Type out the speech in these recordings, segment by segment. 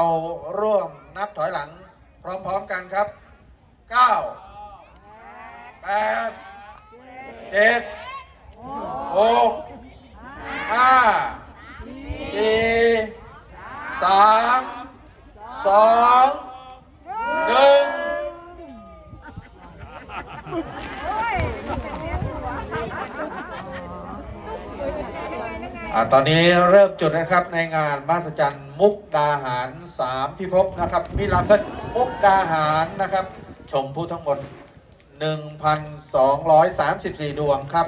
เราร่วมนับถอยหลังพร้อมๆกันครับ ตอนนี้เริ่มจุดนะครับในงานมหัศจรรย์มุกดาหาร3พิภพนะครับมิลาเคิลมุกดาหารนะครับ ชมผู้ทั้งหมด 1,234 ดวงครับ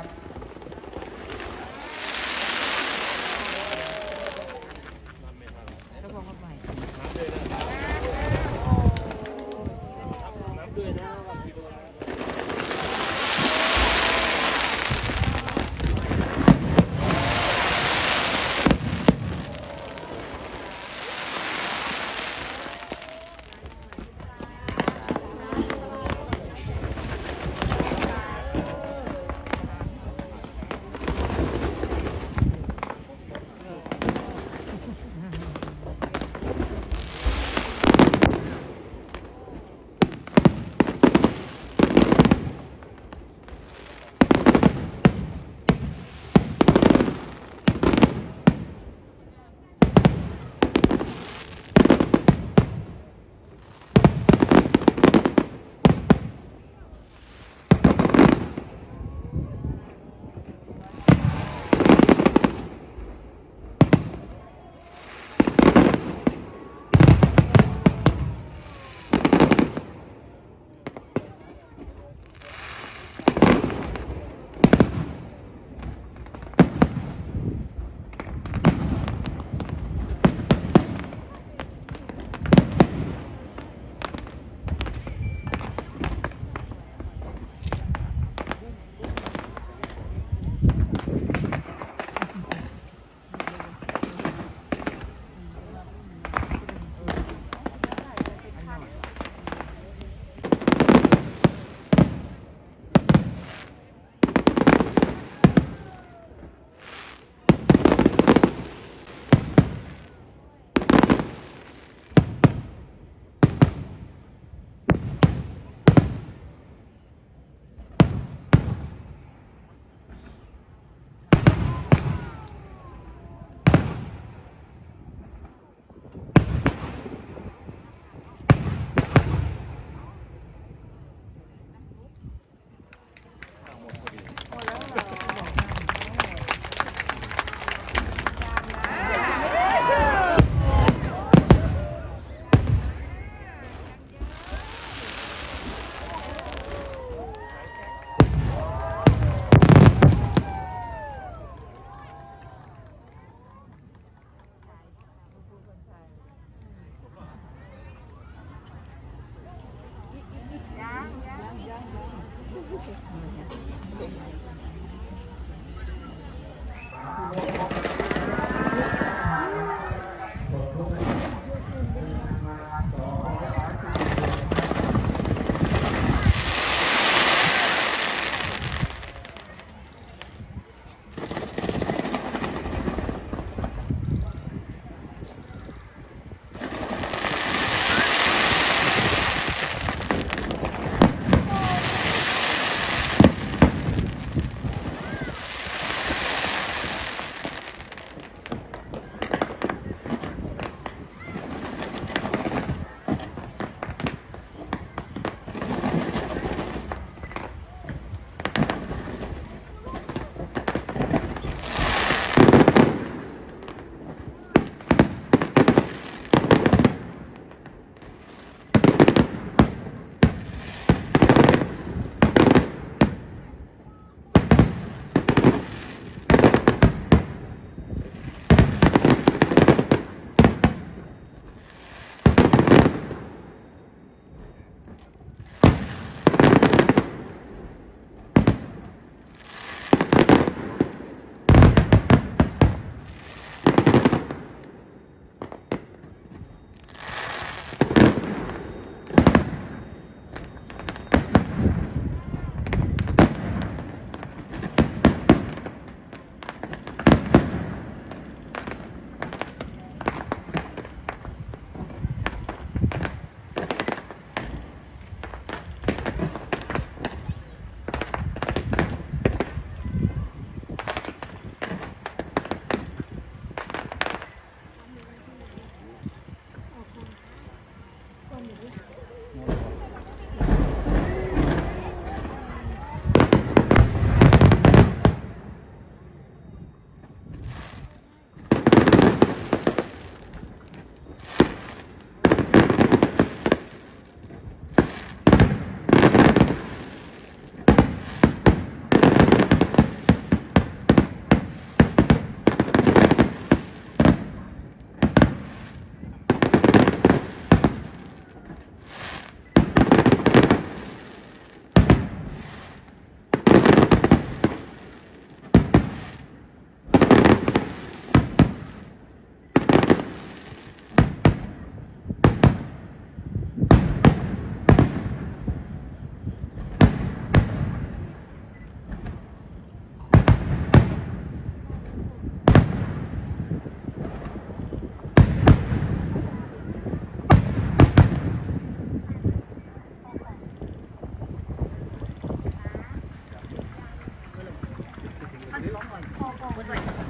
没有没有没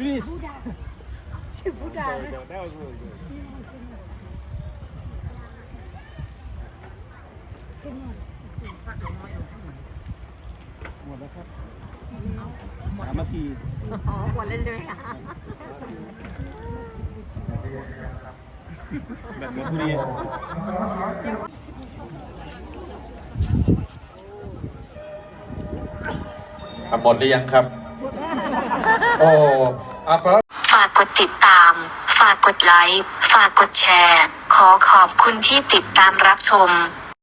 So finish. ชื่อผู้ดา That, that was really good. หมดแล้วครับสามนาทีอ๋อหมดเล่นด้วยค่ะแบบเหมือนทุเรียนอะหมดหรือยังครับ โอ้ อาขอฝากกดติดตาม ฝากกดไลค์ ฝากกดแชร์ ขอขอบคุณที่ติดตามรับชม